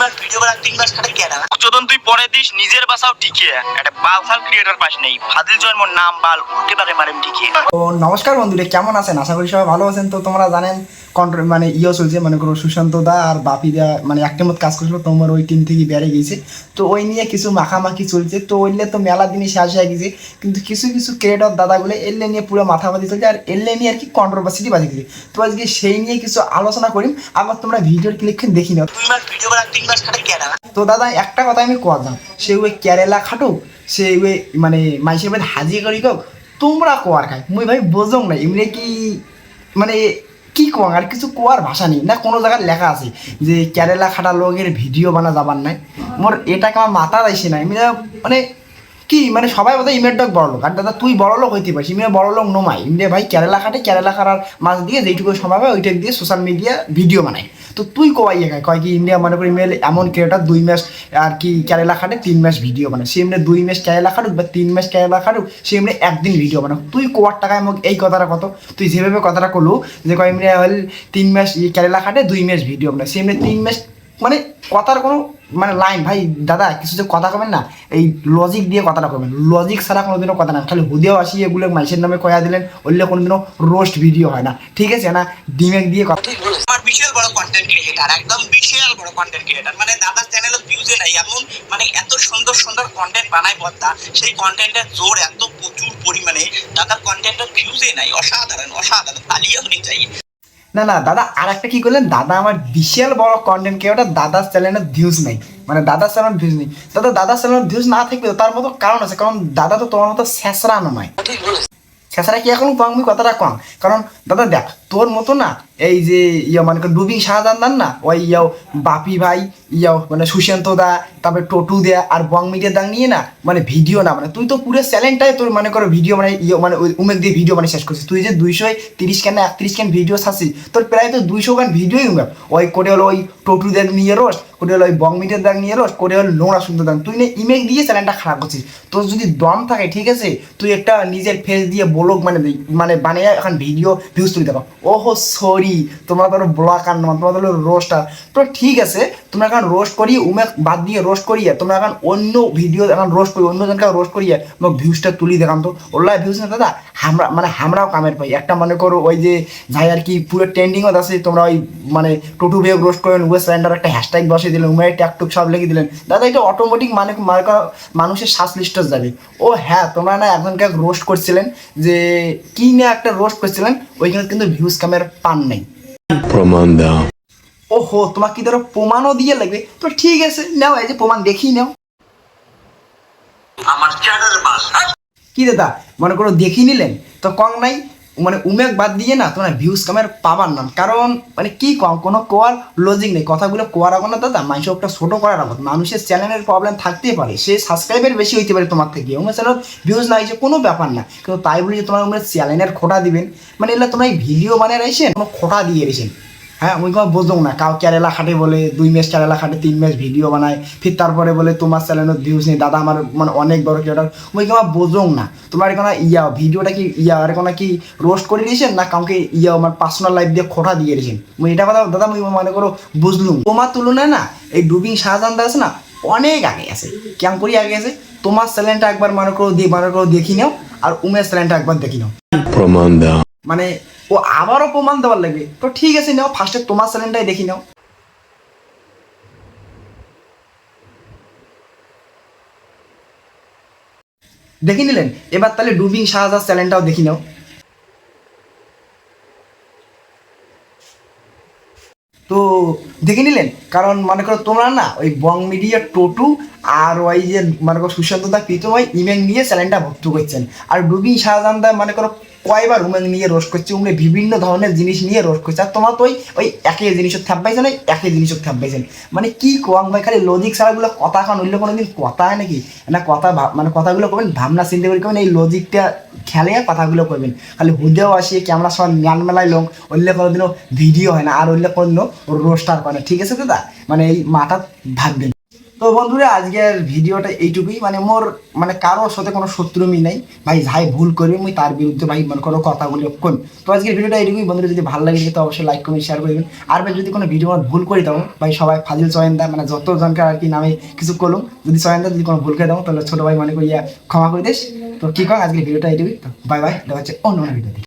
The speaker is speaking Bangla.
মাস ভিডিও বানা তিন মাস খাটে কেনা উচ্চতন তুই পরে দিস নিজের বাসাও টিকে একটা বালসাল ক্রিয়েটার পাস নেই। ফাজিল জন্ম নাম বাল উল্টে পারে মারেম টিকে তো নমস্কার বন্ধুরা কেমন আছেন? আশা করি সবাই ভালো আছেন। তো তোমরা জানেন মানে ইয়ে চলছে মনে করো সুশান্ত দা আর বাপি দা মানে একটা মত কাজ করছিল তোমার ওই টিম থেকে বেড়ে গেছে তো ওই নিয়ে কিছু মাখামাখি চলছে তো ওইলে তো মেলা দিনই শেষ হয়ে গেছে কিন্তু কিছু কিছু ক্রিয়েটর দাদাগুলো এলে নিয়ে পুরো মাথামাতি চলছে আর এলে নিয়ে আর কি কন্ট্রোভার্সিটি বাজে গেছে। তো আজকে সেই নিয়ে কিছু আলোচনা করিম আবার তোমরা ভিডিওর ক্লিক দেখি খাটে কেনা তো দাদা একটা কথা আমি কোয়া যাম সে ওই কেরালা খাটুক সে ওই মানে মাইসের হাজির করি কোক তোমরা কোয়ার খাই মুই ভাই বোঝং না এমনি কি মানে কি কোয়াং আর কিছু কোয়ার ভাষা নেই। না, কোনো জায়গায় লেখা আছে যে, কেরালা খাটা লোকের ভিডিও বানা যাবার নাই। মোর এটাকে আমার মাথা দাইছে না। মানে কি মানে সবাই বোধহয় ইমের ডক বড় লোক আর দাদা, তুই বড় লোক হইতে পারিস। ইমে বড় লোক নোমাই। ইমরে ভাই, কেরালা খাটে কেরালা খাটার মাছ দিয়ে যেইটুকু সম্ভব হয়, ওইটাকে দিয়ে সোশ্যাল মিডিয়া ভিডিও বানায়। তো তুই কবাই এখানে কয় কি ইন্ডিয়া মনে করি মেল এমন ক্রিয়েটার দুই ম্যাচ আর কি কেরালা খাটে তিন ম্যাচ ভিডিও বানায়। সে এমনি দুই ম্যাচ কেরালা খাটুক বা তিন ম্যাচ কেরালা খাটুক, সে এমনি একদিন ভিডিও বানাক তুই কোয়ার টাকায় মোক এই কথাটা কত? তুই যেভাবে কথাটা করলু যে কয় এমনি হল তিন ম্যাচ কেরালা খাটে দুই ম্যাচ ভিডিও বানায়। সে এমনি তিন ম্যাচ মানে কথার কোনো মানে লাইন ভাই, দাদা, কিছু যে কথা কবেন না, এই লজিক দিয়ে কথাটা কবেন। লজিক ছাড়া কোনোদিনও কথা না। খালি হুদেও আসি এগুলো মাইসের নামে কয়া দিলেন ওইলে কোনোদিনও রোস্ট ভিডিও হয় না। ঠিক আছে না? ডিমেক দিয়ে কথা বিশাল বড় কন্টেন্ট ক্রিয়েটার একদম বিশাল বড় কন্টেন্ট ক্রিয়েটার মানে দাদার চ্যানেলে ভিউজে নাই এমন মানে এত সুন্দর সুন্দর কন্টেন্ট বানায় বদ্দা সেই কন্টেন্টের জোর এত প্রচুর পরিমাণে দাদার কন্টেন্টের ভিউজে নাই অসাধারণ অসাধারণ তালিয়া হতে চাই। না না দাদা আর একটা কি করলেন? দাদা আমার বিশাল বড় কন্টেন্ট দাদার চ্যানেলের ভিউজ নেই। মানে দাদার চ্যানেল ভিউজ নেই। দাদা দাদার চ্যানেলের ভিউজ না থাকবে তার মতো কারণ আছে কারণ দাদা তো তোমার মতো শেষরা নয়। শেষরা কি এখন আমি কথাটা কম। কারণ দাদা দেখ তোর মতো না এই যে ইয়া মানে ডুবি শাহজাহান দান না? ওই ইয়াও বাপি ভাই ইয়াও মানে সুশান্ত দা, তারপরে টোটু দেয়া আর বং মিডিয়া দাং নিয়ে না মানে ভিডিও না মানে তুই তো পুরো চ্যালেঞ্জটাই তোর মনে করো ভিডিও মানে ইয়ে মানে উমেক দিয়ে ভিডিও মানে শেষ করছিস। তুই যে দুইশো তিরিশ কেন একত্রিশ কেন ভিডিও ছাড়ছিস, তোর প্রায় তো দুইশো গান ভিডিওই উমেক ওই করে হলো ওই টোটু দেখ নিয়ে রোস্ট করে হলো ওই বং মিডিয়ার দাগ নিয়ে রোস্ট করে হলো নোংরা সুন্দর দাগ। তুই না ইমেক দিয়ে চ্যানেলটা খারাপ করছিস। তোর যদি দম থাকে, ঠিক আছে, তুই একটা নিজের ফেস দিয়ে ব্লগ মানে মানে বানিয়ে এখন ভিডিও ভিউজ তুলি দেখো ওহো সরি তোমরা তো ব্লগ আর নয় তোমরা তো রোস্টার তো ঠিক আছে তোমরা এখন রোস্ট করি উমে বাদ দিয়ে রোস্ট করিয়ে তোমরা এখন অন্য ভিডিও এখন রোস্ট করি, অন্য জনকে রোস্ট করিয়ে মোক ভিউজটা তুলি দেখাম তো। ওল্লা ভিউজ না দাদা আমরা মানে আমরাও কামের পাই। একটা মনে করো, ওই যে যাই আর কি, পুরো ট্রেন্ডিংও আছে, তোমরা ওই মানে টোটু ভেব রোস্ট করেন ওয়েস্ট স্যান্ডার একটা হ্যাশট্যাগ বসিয়ে দিলেন উমের ট্যাকটুক সব লিখে দিলেন। দাদা, এটা অটোমেটিক মানে মার্কা, মানুষের শ্বাস লিস্টে যাবে। ও হ্যাঁ তোমরা না একজনকে রোস্ট করছিলেন, যে কি না একটা রোস্ট করছিলেন, ওইখানে কিন্তু ভিউজ কামের পান নেই। প্রমাণ দাও। ওহো তোমার কি ধরো প্রমাণও দিয়ে লাগবে? তো ঠিক আছে নাও এই যে প্রমাণ দেখি নাও। আমার চ্যানেল কি দাদা মনে করো দেখি নিলেন? তো কম নাই মানে উমেক বাদ দিয়ে না তোমার ভিউজ কামের পাবার না। কারণ মানে কি কম? কোনো কোয়ার লজিক নেই। কথাগুলো কোয়ার আগে না দাদা। মানুষের একটা ছোটো করার আগে মানুষের চ্যানেলের প্রবলেম থাকতেই পারে। সে সাবস্ক্রাইবার বেশি হইতে পারে তোমার থেকে। উমের চ্যানেল ভিউজ না হয়েছে কোনো ব্যাপার না। কিন্তু তাই বলে যে তোমার উমের চ্যানেলের খোটা দিবেন। মানে এগুলো তোমরা এই ভিডিও বানিয়ে রয়েছেন কোনো খোটা দিয়ে রেছেন হ্যাঁ ওই কোনো বুঝলো না কাউ কেরালা খাটে বলে দুই মাস কেরালা খাটে তিন মাস ভিডিও বানায়, ফির তারপরে বলে তোমার চ্যানেলের ভিউজ নেই, দাদা আমার মানে অনেক বড় ক্রিয়েটার ওই কোনো বুঝলো না, তোমার কোনো ইয়া ভিডিওটা কি ইয়া, আর কোনো কি রোস্ট করে দিয়েছেন না কাউকে ইয়া, আমার পার্সোনাল লাইফ দিয়ে খোটা দিয়ে দিয়েছেন? মুই এটা কথা দাদা মুই মনে করো বুঝলুম। তোমার তুলনায় না, এই ডুবিং শাহজাহান দাস না, অনেক আগে আছে। কেমন করি আগে আছে? তোমার চ্যানেলটা একবার মনে করো দিয়ে মনে করো দেখি নাও, আর উমেশ চ্যানেলটা একবার দেখি নাও। প্রমাণ দাও। মানে ও আবারও প্রমাণ দেওয়ার লাগবে তো ঠিক আছে, নাও ফার্স্টে তোমার চ্যানেলটাই দেখি নাও। দেখে নিলেন? এবার তাহলে ডুবিং শাহজাহাজ চ্যানেলটাও দেখি নাও। তো দেখে নিলেন? কারণ মনে করো তোমরা না, ওই বং মিডিয়া টোটু আর ওই যে মনে করো সুশান্ত দা প্রীতম ওই ইমেন নিয়ে চ্যানেলটা ভক্ত করছেন। আর ডুবিং শাহজাহান দা, মনে করো কয়বার উমেন নিয়ে রোস্ট করছে উমে বিভিন্ন ধরনের জিনিস নিয়ে রোস্ট করছে। আর তোমার তো ওই ওই একই জিনিসও থাকবাইছেন না, একই জিনিসও থাকবাইছেন মানে কি কোয়াং ভাই, খালি লজিক ছাড়াগুলো কথা এখন অন্য কোনো দিন কথা হয় নাকি? না কথা মানে কথাগুলো করবেন, ভাবনা চিন্তা করে করবেন, এই লজিকটা খেলে কথাগুলো করবেন। খালি হুদেও আসি ক্যামেরার সময় ম্যান মেলায় লোক, অন্য কোনোদিনও ভিডিও হয় না, আর অন্য কোনো রোস্টার করে ঠিক আছে দাদা? মানে এই মাথা ভাববেন তো বন্ধুরা, আজকের ভিডিওটা এইটুকুই। মানে মোর মানে কারোর সাথে কোনো শত্রুমি নাই। ভাই, যাই ভুল করবে মুই তার বিরুদ্ধে ভাই মানে কোনো কথা বলি, কোন? তো আজকের ভিডিওটা এইটুকুই। বন্ধুরা, যদি ভালো লাগে তো অবশ্যই লাইক কমেন্ট শেয়ার করবেন আর ভাই, যদি কোনো ভিডিও আমার ভুল করে দাও, ভাই, সবাই ফাজিল চয়নদা মানে যত জনকে আর কি নামে কিছু করলাম, যদি চয়নদা, যদি কোনো ভুল করে দাও, তাহলে ছোট ভাই মনে করিয়া ক্ষমা করে দিস। তো কি কর, আজকের ভিডিওটা এইটুকুই। তো বাই বাই দেখা হচ্ছে অন্য কোনো ভিডিওতে।